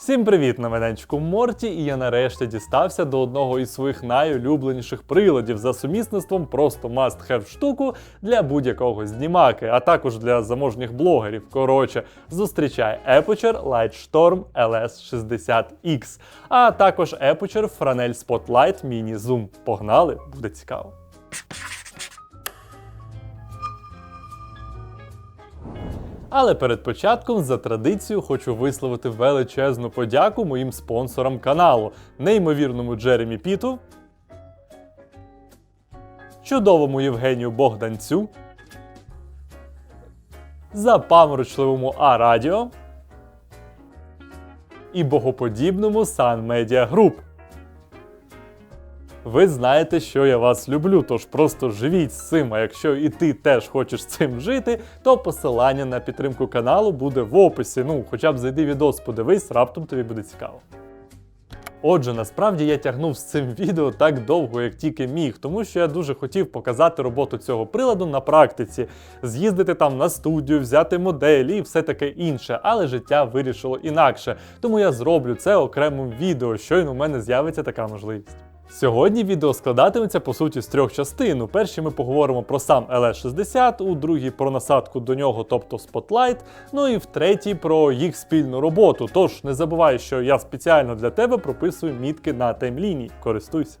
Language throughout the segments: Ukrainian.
Всім привіт на майданчику Морті, і я нарешті дістався до одного із своїх найулюбленіших приладів за сумісництвом просто must-have штуку для будь-якого знімаки, а також для заможніх блогерів. Коротше, зустрічай Aputure Lightstorm LS60X, а також Aputure Fresnel Spotlight Mini Zoom. Погнали, буде цікаво. Але перед початком за традицією хочу висловити величезну подяку моїм спонсорам каналу, неймовірному Джеремі Піту, чудовому Євгенію Богданцю, запаморочливому А Радіо і богоподібному Sun Media Group. Ви знаєте, що я вас люблю, тож просто живіть з цим. А якщо і ти теж хочеш цим жити, то посилання на підтримку каналу буде в описі. Ну, хоча б зайди відос, подивись, раптом тобі буде цікаво. Отже, насправді я тягнув з цим відео так довго, як тільки міг, тому що я дуже хотів показати роботу цього приладу на практиці, з'їздити там на студію, взяти моделі і все таке інше. Але життя вирішило інакше. Тому я зроблю це окремим відео, щойно у мене з'явиться така можливість. Сьогодні відео складатиметься по суті з трьох частин. У першій ми поговоримо про сам LS60, у другій про насадку до нього, тобто Spotlight, ну і в третій про їх спільну роботу. Тож не забувай, що я спеціально для тебе прописую мітки на таймлінії. Користуйся.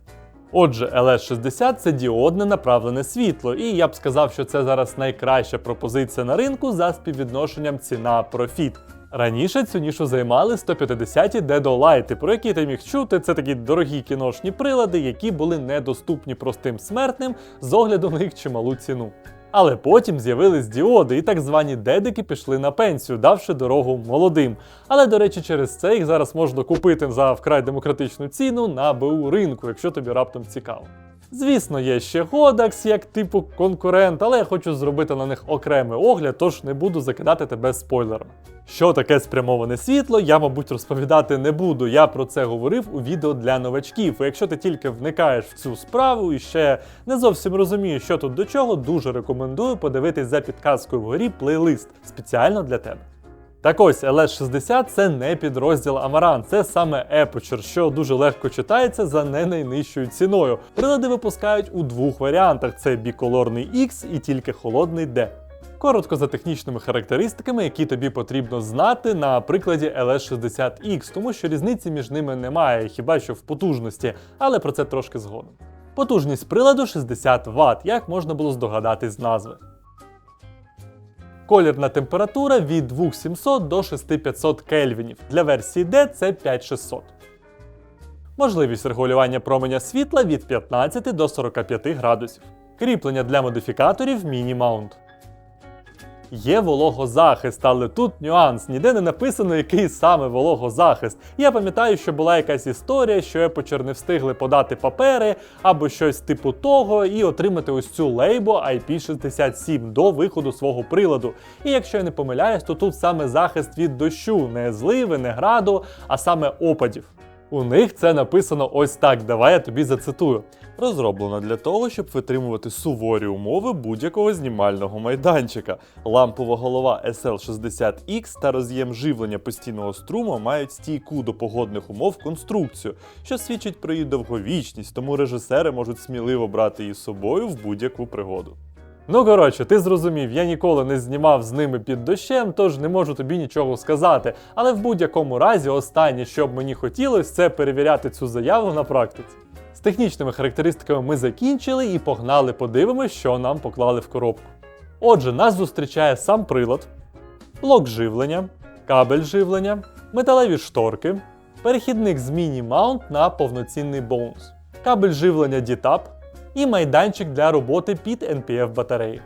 Отже, LS60 це діодне направлене світло, і я б сказав, що це зараз найкраща пропозиція на ринку за співвідношенням ціна-профіт. Раніше цю нішу займали 150-ті дедолайти, про які ти міг чути. Це такі дорогі кіношні прилади, які були недоступні простим смертним з огляду на їх чималу ціну. Але потім з'явились діоди, і так звані дедики пішли на пенсію, давши дорогу молодим. Але, до речі, через це їх зараз можна купити за вкрай демократичну ціну на БУ ринку, якщо тобі раптом цікаво. Звісно, є ще Godax як типу конкурент, але я хочу зробити на них окремий огляд, тож не буду закидати тебе спойлерами. Що таке спрямоване світло, я, мабуть, розповідати не буду. Я про це говорив у відео для новачків. Якщо ти тільки вникаєш в цю справу і ще не зовсім розумієш, що тут до чого, дуже рекомендую подивитись за підказкою вгорі плейлист спеціально для тебе. Так ось LS60 це не підрозділ Amaran, це саме Aperture, що дуже легко читається за не найнижчою ціною. Прилади випускають у двох варіантах: це біколорний X і тільки холодний D. Коротко за технічними характеристиками, які тобі потрібно знати на прикладі LS60X, тому що різниці між ними немає, хіба що в потужності, але про це трошки згодом. Потужність приладу 60 Вт, як можна було здогадатись з назви. Колірна температура від 2700 до 6500 кельвінів. Для версії D це 5600. Можливість регулювання променя світла від 15 до 45 градусів. Кріплення для модифікаторів міні-маунт. Є вологозахист, але тут нюанс. Ніде не написано, який саме вологозахист. Я пам'ятаю, що була якась історія, що Епочер не встигли подати папери або щось типу того, і отримати ось цю лейбу IP67 до виходу свого приладу. І якщо я не помиляюсь, то тут саме захист від дощу, не зливи, не граду, а саме опадів. У них це написано ось так. Давай я тобі зацитую. Розроблено для того, щоб витримувати суворі умови будь-якого знімального майданчика. Лампова голова SL60X та роз'єм живлення постійного струму мають стійку до погодних умов конструкцію, що свідчить про її довговічність, тому режисери можуть сміливо брати її з собою в будь-яку пригоду. Ну коротше, ти зрозумів, я ніколи не знімав з ними під дощем, тож не можу тобі нічого сказати. Але в будь-якому разі, останнє, що б мені хотілося, це перевіряти цю заяву на практиці. З технічними характеристиками ми закінчили і погнали, подивимось, що нам поклали в коробку. Отже, нас зустрічає сам прилад, блок живлення, кабель живлення, металеві шторки, перехідник з міні-маунт на повноцінний боунс, кабель живлення DTAP і майданчик для роботи під NPF батареї.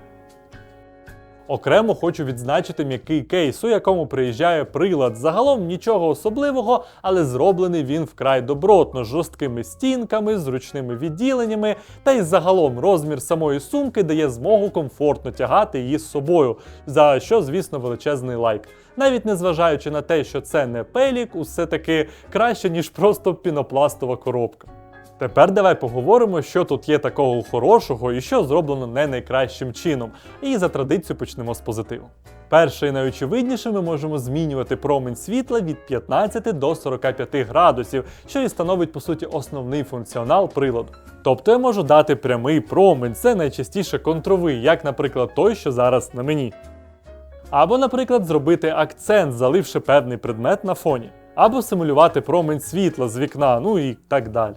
Окремо хочу відзначити м'який кейс, у якому приїжджає прилад. Загалом нічого особливого, але зроблений він вкрай добротно, з жорсткими стінками, зручними відділеннями, та й загалом розмір самої сумки дає змогу комфортно тягати її з собою, за що, звісно, величезний лайк. Навіть незважаючи на те, що це не пелік, усе таки краще, ніж просто пінопластова коробка. Тепер давай поговоримо, що тут є такого хорошого і що зроблено не найкращим чином. І за традицію почнемо з позитиву. Перше і найочевидніше ми можемо змінювати промінь світла від 15 до 45 градусів, що і становить по суті основний функціонал приладу. Тобто я можу дати прямий промінь, це найчастіше контровий, як, наприклад, той, що зараз на мені. Або, наприклад, зробити акцент, заливши певний предмет на фоні, або симулювати промінь світла з вікна, ну і так далі.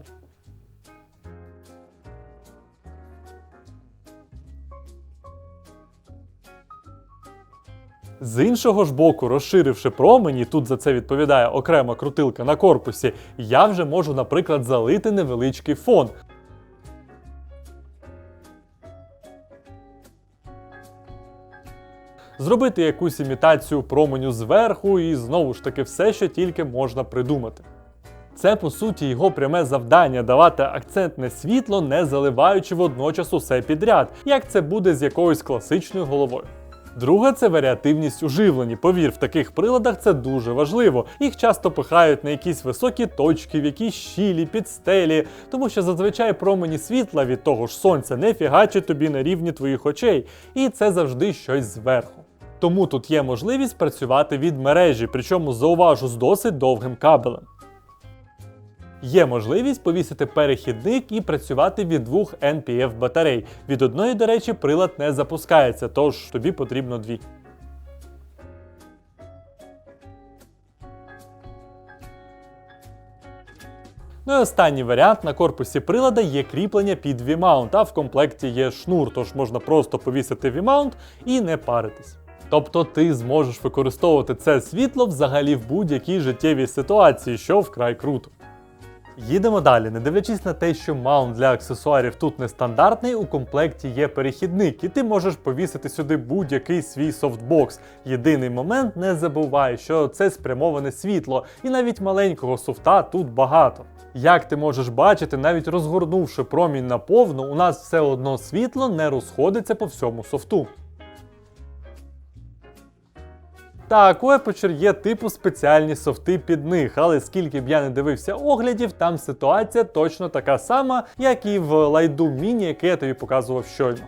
З іншого ж боку, розширивши промені, тут за це відповідає окрема крутилка на корпусі, я вже можу, наприклад, залити невеличкий фон. Зробити якусь імітацію променю зверху і знову ж таки все, що тільки можна придумати. Це по суті його пряме завдання давати акцентне світло, не заливаючи водночас усе підряд, як це буде з якоюсь класичною головою. Друге це варіативність у живленні. Повір, в таких приладах це дуже важливо. Їх часто пихають на якісь високі точки, в якісь щілі, підстелі, тому що зазвичай промені світла від того ж сонця не фігачать тобі на рівні твоїх очей, і це завжди щось зверху. Тому тут є можливість працювати від мережі, причому зауважу з досить довгим кабелем. Є можливість повісити перехідник і працювати від двох NPF батарей. Від одної, до речі, прилад не запускається, тож тобі потрібно дві. Ну і останній варіант на корпусі прилада є кріплення під V-mount, а в комплекті є шнур, тож можна просто повісити V-mount і не паритись. Тобто ти зможеш використовувати це світло взагалі в будь-якій життєвій ситуації, що вкрай круто. Їдемо далі. Не дивлячись на те, що маунт для аксесуарів тут нестандартний, у комплекті є перехідник, і ти можеш повісити сюди будь-який свій софтбокс. Єдиний момент не забувай, що це спрямоване світло, і навіть маленького софта тут багато. Як ти можеш бачити, навіть розгорнувши промінь на повну, у нас все одно світло не розходиться по всьому софту. Так, у Aperture є типу спеціальні софти під них, але скільки б я не дивився оглядів, там ситуація точно така сама, як і в лайду міні, який я тобі показував щойно.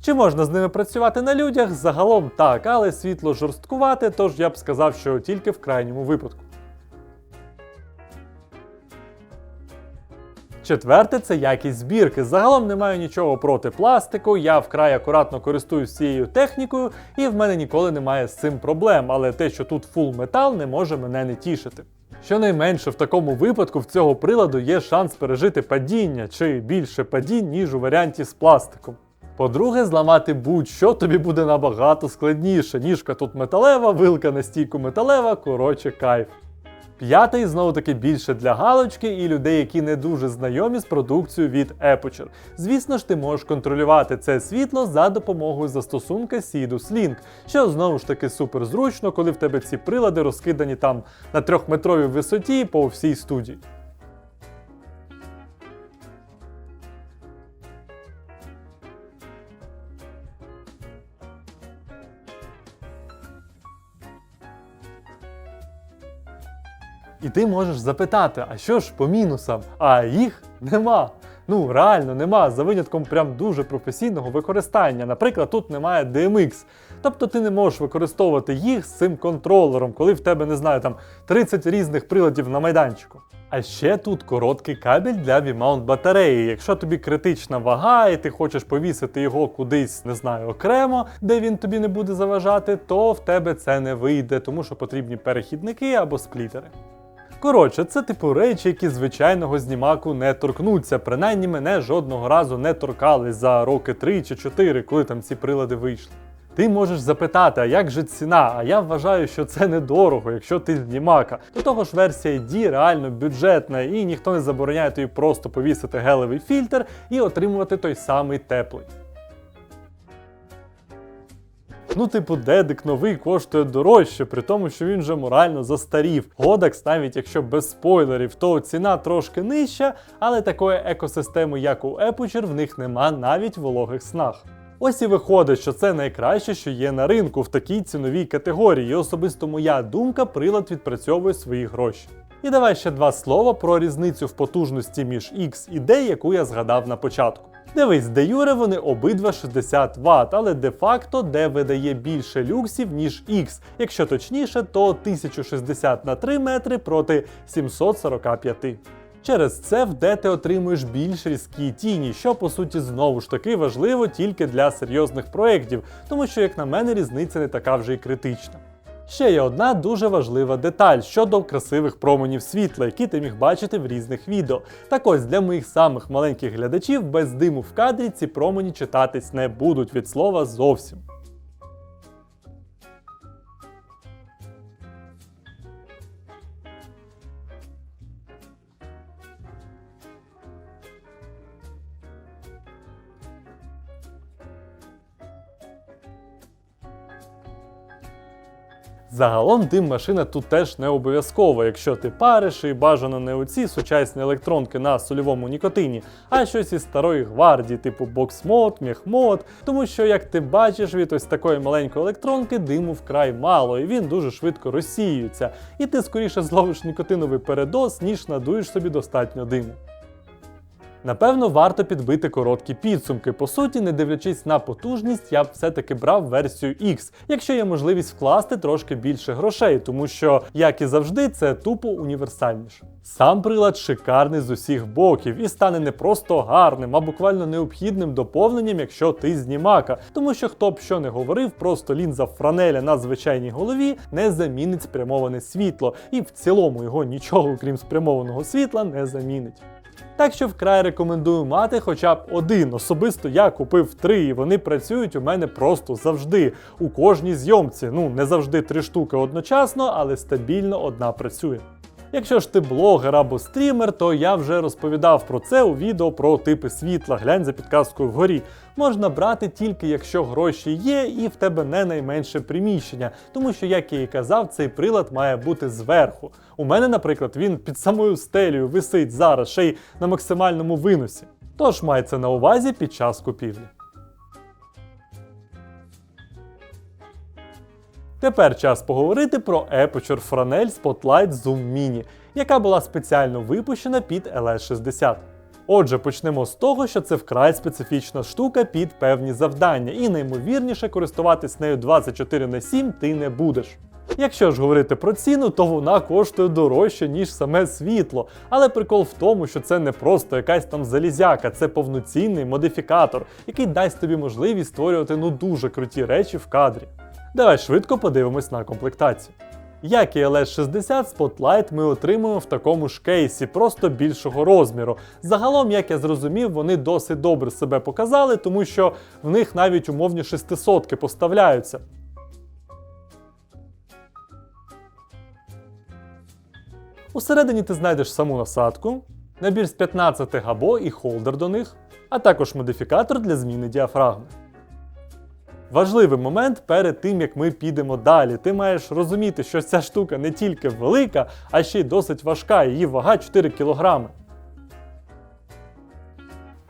Чи можна з ними працювати на людях? Загалом так, але світло жорсткувати, тож я б сказав, що тільки в крайньому випадку. Четверте це якість збірки. Загалом не маю нічого проти пластику, я вкрай акуратно користуюсь цією технікою, і в мене ніколи немає з цим проблем, але те, що тут фул метал, не може мене не тішити. Щонайменше в такому випадку в цього приладу є шанс пережити падіння чи більше падінь, ніж у варіанті з пластиком. По-друге, зламати будь-що тобі буде набагато складніше. Ніжка тут металева, вилка на стійку металева, коротше кайф. П'ятий знову таки більше для галочки і людей, які не дуже знайомі з продукцією від Aperture. Звісно ж, ти можеш контролювати це світло за допомогою застосунка Sidus Link, що знову ж таки супер зручно, коли в тебе ці прилади розкидані там на трьохметровій висоті по всій студії. І ти можеш запитати, а що ж по мінусам? А їх нема. Ну, реально нема, за винятком прям дуже професійного використання. Наприклад, тут немає DMX. Тобто ти не можеш використовувати їх з цим контролером, коли в тебе, не знаю, там 30 різних приладів на майданчику. А ще тут короткий кабель для V-mount батареї. Якщо тобі критична вага і ти хочеш повісити його кудись, не знаю, окремо, де він тобі не буде заважати, то в тебе це не вийде, тому що потрібні перехідники або сплітери. Коротше, це типу речі, які звичайного знімаку не торкнуться. Принаймні мене жодного разу не торкали за роки 3 чи 4, коли там ці прилади вийшли. Ти можеш запитати, а як же ціна? А я вважаю, що це недорого, якщо ти знімака. До того ж, версія D реально бюджетна, і ніхто не забороняє тобі просто повісити гелевий фільтр і отримувати той самий теплий. Ну, типу, дедик новий коштує дорожче, при тому, що він вже морально застарів. Годекс, навіть якщо без спойлерів, то ціна трошки нижча, але такої екосистеми, як у Aperture, в них нема навіть в вологих снах. Ось і виходить, що це найкраще, що є на ринку в такій ціновій категорії. І особисто моя думка, прилад відпрацьовує свої гроші. І давай ще два слова про різницю в потужності між X і D, яку я згадав на початку. Дивись, де Юре вони обидва 60 Вт, але де-факто D видає більше люксів, ніж X. Якщо точніше, то 1060 на 3 метри проти 745. Через це в D ти отримуєш більш різкі тіні, що по суті знову ж таки важливо тільки для серйозних проєктів, тому що, як на мене, різниця не така вже й критична. Ще є одна дуже важлива деталь щодо красивих променів світла, які ти міг бачити в різних відео. Так ось для моїх самих маленьких глядачів без диму в кадрі ці промені читатись не будуть від слова зовсім. Загалом дим машина тут теж не обов'язково, якщо ти париш і бажано не оці сучасні електронки на сольовому нікотині, а щось із старої гвардії, типу боксмод, міхмод, тому що, як ти бачиш, від ось такої маленької електронки диму вкрай мало, і він дуже швидко розсіюється, і ти скоріше зловиш нікотиновий передоз, ніж надуєш собі достатньо диму. Напевно, варто підбити короткі підсумки. По суті, не дивлячись на потужність, я б все-таки брав версію X, якщо є можливість вкласти трошки більше грошей, тому що, як і завжди, це тупо універсальніше. Сам прилад шикарний з усіх боків і стане не просто гарним, а буквально необхідним доповненням, якщо ти знімака. Тому що хто б що не говорив, просто лінза франеля на звичайній голові не замінить спрямоване світло, і в цілому його нічого, крім спрямованого світла, не замінить. Так що вкрай рекомендую мати хоча б один. Особисто я купив три, і вони працюють у мене просто завжди. У кожній зйомці. Ну, не завжди три штуки одночасно, але стабільно одна працює. Якщо ж ти блогер або стрімер, то я вже розповідав про це у відео про типи світла. Глянь за підказкою вгорі. Можна брати тільки якщо гроші є, і в тебе не найменше приміщення, тому що, як я і казав, цей прилад має бути зверху. У мене, наприклад, він під самою стелею висить зараз, ще й на максимальному виносі. Тож май це на увазі під час купівлі. Тепер час поговорити про Aperture Fresnel Spotlight Zoom Mini, яка була спеціально випущена під LS60. Отже, почнемо з того, що це вкрай специфічна штука під певні завдання, і наймовірніше користуватись нею 24 на 7 ти не будеш. Якщо ж говорити про ціну, то вона коштує дорожче, ніж саме світло. Але прикол в тому, що це не просто якась там залізяка, це повноцінний модифікатор, який дасть тобі можливість створювати ну дуже круті речі в кадрі. Давай швидко подивимось на комплектацію. Як і LS60 Spotlight ми отримуємо в такому ж кейсі, просто більшого розміру. Загалом, як я зрозумів, вони досить добре себе показали, тому що в них навіть умовні 600 поставляються. Усередині ти знайдеш саму насадку, набір з 15 габо і холдер до них, а також модифікатор для зміни діафрагми. Важливий момент перед тим, як ми підемо далі. Ти маєш розуміти, що ця штука не тільки велика, а ще й досить важка, її вага 4 кг.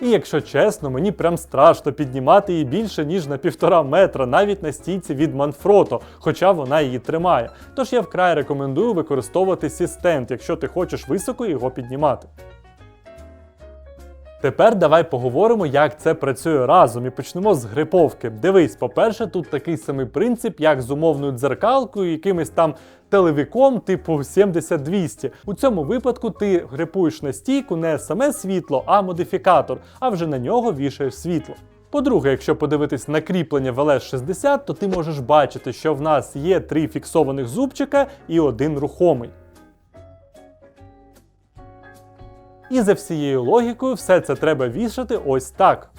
І якщо чесно, мені прям страшно піднімати її більше, ніж на півтора метра, навіть на стійці від Manfrotto, хоча вона її тримає. Тож я вкрай рекомендую використовувати сістенд, якщо ти хочеш високо його піднімати. Тепер давай поговоримо, як це працює разом, і почнемо з гриповки. Дивись, по-перше, тут такий самий принцип, як з умовною дзеркалкою, якимось там телевіком типу 70-200. У цьому випадку ти грипуєш на стійку не саме світло, а модифікатор, а вже на нього вішаєш світло. По-друге, якщо подивитись на кріплення в LS60, то ти можеш бачити, що в нас є три фіксованих зубчика і один рухомий. І за всією логікою все це треба вішати ось так.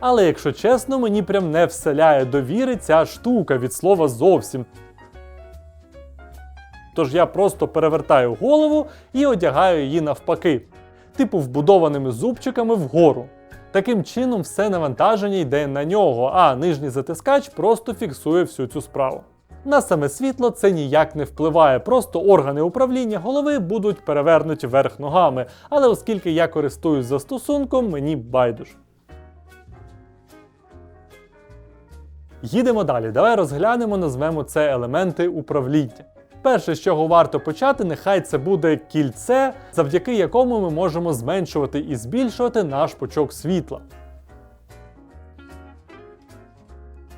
Але якщо чесно, мені прям не вселяє довіри ця штука від слова зовсім. Тож я просто перевертаю голову і одягаю її навпаки, типу вбудованими зубчиками вгору. Таким чином, все навантаження йде на нього, а нижній затискач просто фіксує всю цю справу. На саме світло це ніяк не впливає, просто органи управління голови будуть перевернуті вверх ногами, але оскільки я користуюсь застосунком, мені байдуже. Їдемо далі. Давай розглянемо, назвемо це елементи управління. Перше, з чого варто почати, нехай це буде кільце, завдяки якому ми можемо зменшувати і збільшувати наш пучок світла.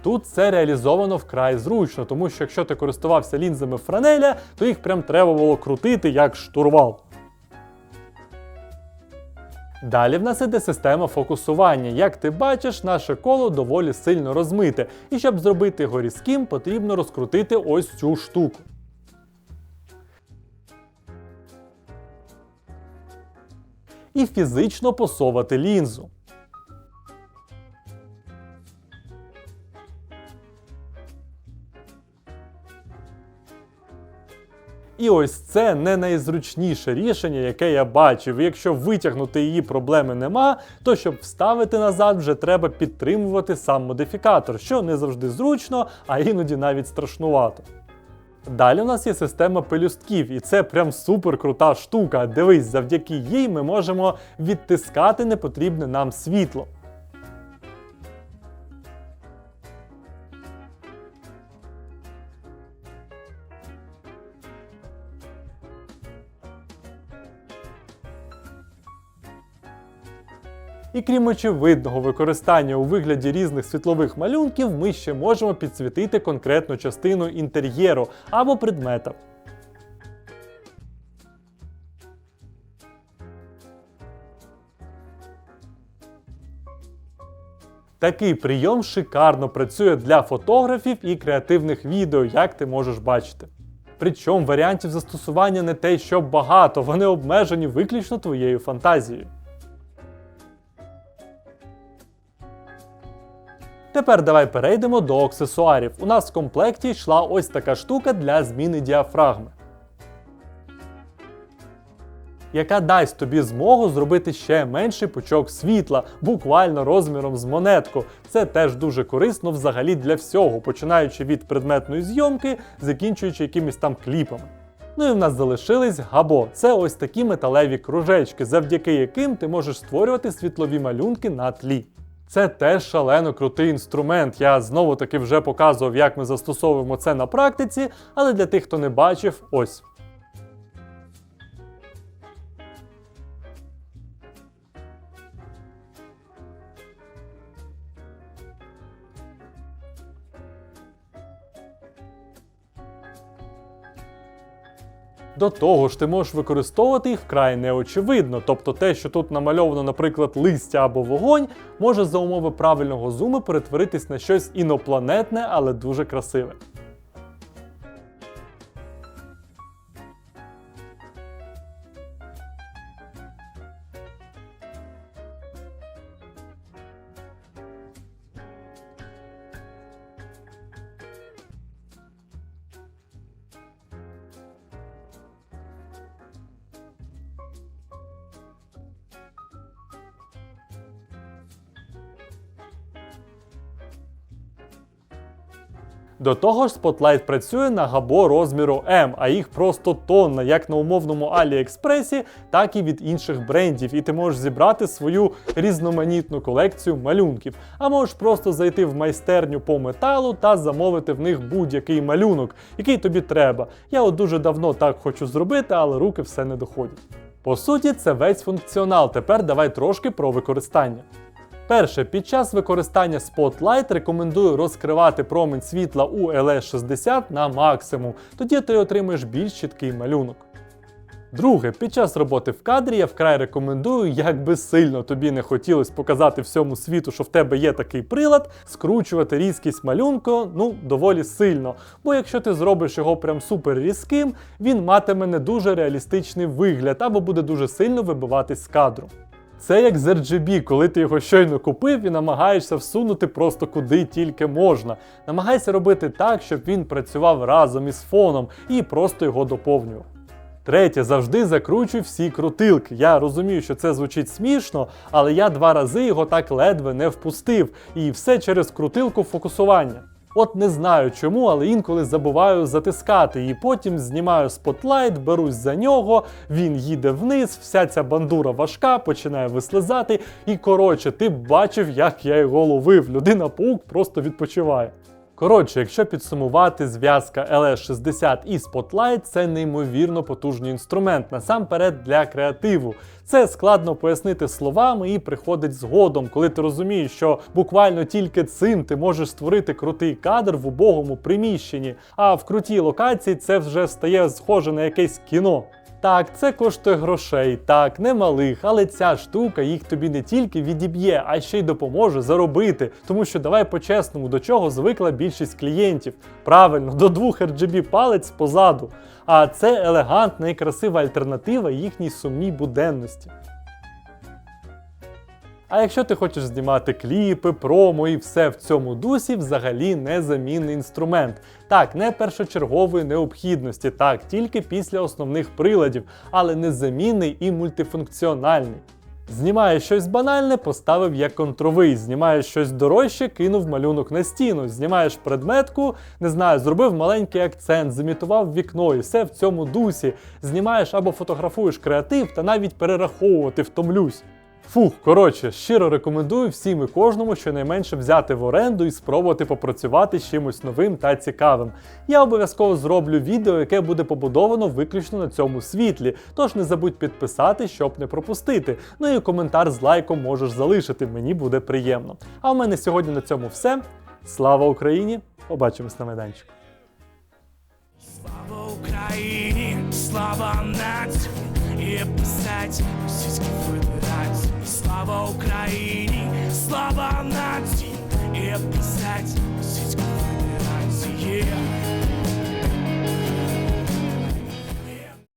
Тут це реалізовано вкрай зручно, тому що якщо ти користувався лінзами Франеля, то їх прям треба було крутити як штурвал. Далі в нас іде система фокусування. Як ти бачиш, наше коло доволі сильно розмите, і щоб зробити його різким, потрібно розкрутити ось цю штуку. І фізично посовати лінзу. І ось це не найзручніше рішення, яке я бачив. Якщо витягнути її проблеми нема, то щоб вставити назад, вже треба підтримувати сам модифікатор, що не завжди зручно, а іноді навіть страшнувато. Далі у нас є система пелюстків, і це прям супер крута штука. Дивись, завдяки їй ми можемо відтискати непотрібне нам світло. І крім очевидного використання у вигляді різних світлових малюнків, ми ще можемо підсвітити конкретну частину інтер'єру або предмета. Такий прийом шикарно працює для фотографів і креативних відео, як ти можеш бачити. Причому варіантів застосування не те, що багато, вони обмежені виключно твоєю фантазією. Тепер давай перейдемо до аксесуарів. У нас в комплекті йшла ось така штука для зміни діафрагми, яка дасть тобі змогу зробити ще менший пучок світла, буквально розміром з монетку. Це теж дуже корисно взагалі для всього, починаючи від предметної зйомки, закінчуючи якимись там кліпами. Ну і в нас залишились габо. Це ось такі металеві кружечки, завдяки яким ти можеш створювати світлові малюнки на тлі. Це теж шалено крутий інструмент. Я знову таки вже показував, як ми застосовуємо це на практиці, але для тих, хто не бачив, ось. До того ж, ти можеш використовувати їх вкрай неочевидно. Тобто те, що тут намальовано, наприклад, листя або вогонь, може за умови правильного зуму перетворитись на щось інопланетне, але дуже красиве. До того ж, Spotlight працює на габо розміру М, а їх просто тонна, як на умовному Аліекспресі, так і від інших брендів. І ти можеш зібрати свою різноманітну колекцію малюнків. А можеш просто зайти в майстерню по металу та замовити в них будь-який малюнок, який тобі треба. Я от дуже давно так хочу зробити, але руки все не доходять. По суті, це весь функціонал. Тепер давай трошки про використання. Перше, під час використання Spotlight рекомендую розкривати промінь світла у LS60 на максимум, тоді ти отримаєш більш чіткий малюнок. Друге, під час роботи в кадрі я вкрай рекомендую, як би сильно тобі не хотілося показати всьому світу, що в тебе є такий прилад, скручувати різкість малюнку ну доволі сильно. Бо якщо ти зробиш його прям супер різким, він матиме не дуже реалістичний вигляд або буде дуже сильно вибиватись з кадру. Це як з RGB, коли ти його щойно купив і намагаєшся всунути просто куди тільки можна. Намагайся робити так, щоб він працював разом із фоном і просто його доповнював. Третє, завжди закручуй всі крутилки. Я розумію, що це звучить смішно, але я два рази його так ледве не впустив. І все через крутилку фокусування. От не знаю чому, але інколи забуваю затискати її. Потім знімаю спотлайт, берусь за нього, він їде вниз, вся ця бандура важка, починає вислизати. І коротше, ти бачив, як я його ловив. Людина-паук просто відпочиває. Коротше, якщо підсумувати, зв'язка LS60 і Spotlight це неймовірно потужний інструмент, насамперед для креативу. Це складно пояснити словами і приходить згодом, коли ти розумієш, що буквально тільки цим ти можеш створити крутий кадр в убогому приміщенні, а в крутій локації це вже стає схоже на якесь кіно. Так, це коштує грошей, так, немалих, але ця штука їх тобі не тільки відіб'є, а ще й допоможе заробити. Тому що давай по-чесному, до чого звикла більшість клієнтів. Правильно, до двох RGB палець позаду. А це елегантна і красива альтернатива їхній сумній буденності. А якщо ти хочеш знімати кліпи, промо і все в цьому дусі, взагалі незамінний інструмент. Так, не першочергової необхідності, так, тільки після основних приладів, але незамінний і мультифункціональний. Знімаєш щось банальне, поставив як контровий. Знімаєш щось дорожче, кинув малюнок на стіну. Знімаєш предметку, не знаю, зробив маленький акцент, зімітував вікно і все в цьому дусі. Знімаєш або фотографуєш креатив та навіть перераховувати втомлюсь. Фух, коротше, щиро рекомендую всім і кожному щонайменше взяти в оренду і спробувати попрацювати з чимось новим та цікавим. Я обов'язково зроблю відео, яке буде побудовано виключно на цьому світлі. Тож не забудь підписати, щоб не пропустити. Ну і коментар з лайком можеш залишити, мені буде приємно. А в мене сьогодні на цьому все. Слава Україні! Побачимось на майданчику. Слава Україні, слава нації і писать Російській Федерації. Слава Україні, слава нації і писать Російській Федерації.